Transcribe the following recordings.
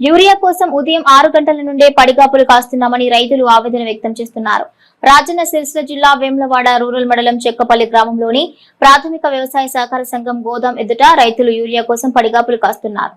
Urea కోసం ఉదయం ఆరు గంటల నుండే పడిగాపులు కాస్తున్నామని రైతులు ఆవేదన వ్యక్తం చేస్తున్నారు. రాజన్న సిరిసిల్ల జిల్లా వేములవాడ రూరల్ మండలం చెక్కపల్లి గ్రామంలోని ప్రాథమిక వ్యవసాయ సహకార సంఘం గోదాం ఎదుట రైతులు యూరియా కోసం పడిగాపులు కాస్తున్నారు.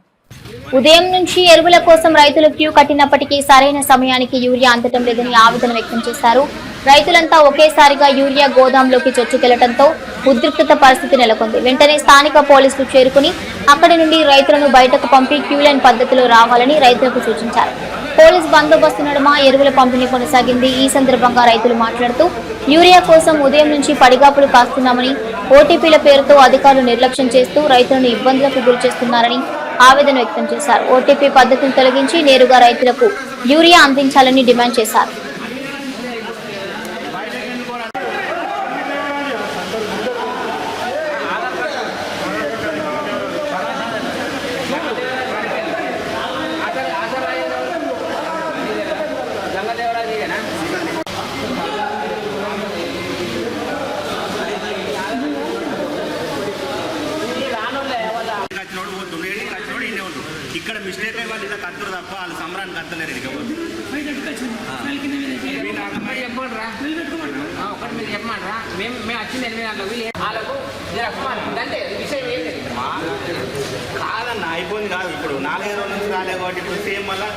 ఉదయం నుంచి ఎరువుల కోసం రైతులు క్యూ కట్టినప్పటికీ సరైన సమయానికి యూరియా అందటం లేదని ఆవేదన వ్యక్తం చేశారు. రైతులంతా ఒకేసారిగా యూరియా గోదాంలోకి చొచ్చుకెళ్ళడంతో ఉద్రిక్తత పరిస్థితి నెలకొంది. వెంటనే స్థానిక పోలీసులు చేరుకుని అక్కడి నుండి రైతులను బయటకు పంపి క్యూ లైన్ పద్ధతిలో రావాలని రైతులకు సూచించారు. పోలీస్ బందోబస్తు నడుమ ఎరువుల పంపిణీ కొనసాగింది. ఈ సందర్భంగా రైతులు మాట్లాడుతూ యూరియా కోసం ఉదయం నుంచి పడిగాపులు కాస్తున్నామని ఓటీపీల పేరుతో అధికారులు నిర్లక్ష్యం చేస్తూ రైతులను ఇబ్బందులకు గురి చేస్తున్నారని ఆవేదన వ్యక్తం చేశారు. ఓటీపీ పద్ధతిని తొలగించి నేరుగా రైతులకు యూరియా అందించాలని డిమాండ్ చేశారు. కత్తురు తప్ప వాళ్ళు సంబరాన్ని కత్తలేరు ఇక పోతు ఆ, ఒకటి మీరు చెప్పమంటారా మేము మేము వచ్చింది ఎనిమిది గంటలకు వీళ్ళు వాళ్ళకు. అంతే విషయం ఏం లేదు. కాదన్న అయిపోయింది కాదు. ఇప్పుడు నాలుగైదు రోజుల నుంచి రాలే కాబట్టి ఇప్పుడు సేమ్ మళ్ళా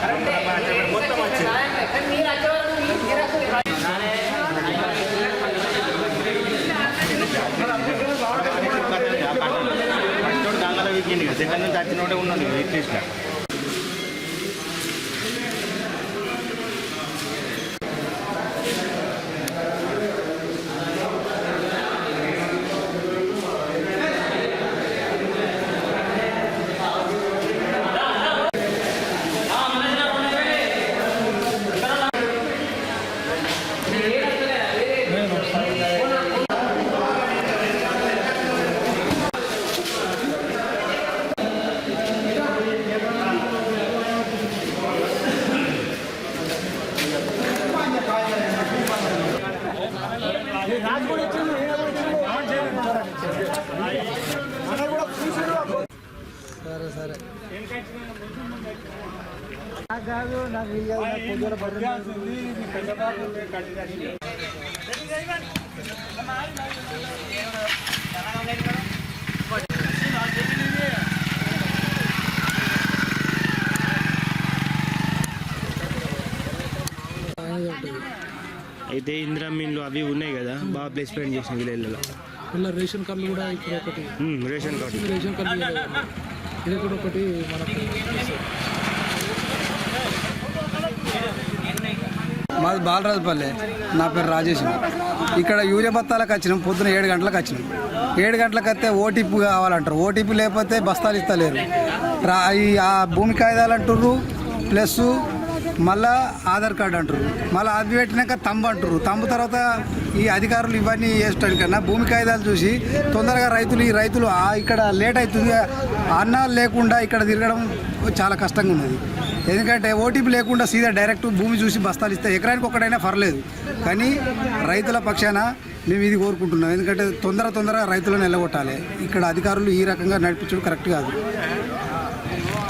మొత్తం వచ్చింది. కానీ మీరు వచ్చే వరకు ఈ కాదు నాకు వీలు కాదు పొద్దున అయితే ఇందిరా మీన్లు అవి ఉన్నాయి కదా బాగా ప్లేస్మెంట్ చేసిన విలేజ్లలో రేషన్ కార్డులు కూడా ఇక్కడ ఒకటి. Ration card. Ration card. ఇది కూడా ఒకటి మనకు మాది బాలరాజుపల్లి. నా పేరు రాజేష్ ఇక్కడ యూరియా బత్తాలకు వచ్చినాం పొద్దున ఏడు గంటలకు వచ్చినాం. ఏడు గంటలకు వస్తే ఓటీపీ కావాలంటారు. ఓటీపీ లేకపోతే బస్తాలు ఇస్తలేరు. రా ఈ ఆ భూమి కాగితాలు అంటుర్రు ప్లస్ మళ్ళా ఆధార్ కార్డు అంటారు. మళ్ళీ అది పెట్టినాక తంబు అంటారు. తంబు తర్వాత ఈ అధికారులు ఇవన్నీ చేస్తాడు భూమి కాగితాలు చూసి తొందరగా రైతులు ఈ రైతులు ఇక్కడ లేట్ అవుతుంది. అన్నాలు లేకుండా ఇక్కడ తిరగడం చాలా కష్టంగా ఉన్నది. ఎందుకంటే ఓటీపీ లేకుండా సీదా డైరెక్ట్ భూమి చూసి బస్తాలు ఇస్తే ఎకరానికి ఒకటైనా పర్లేదు. కానీ రైతుల పక్షాన మేము ఇది కోరుకుంటున్నాం. ఎందుకంటే తొందర తొందరగా రైతులను నిలగొట్టాలి. ఇక్కడ అధికారులు ఈ రకంగా నడిపించడం కరెక్ట్ కాదు.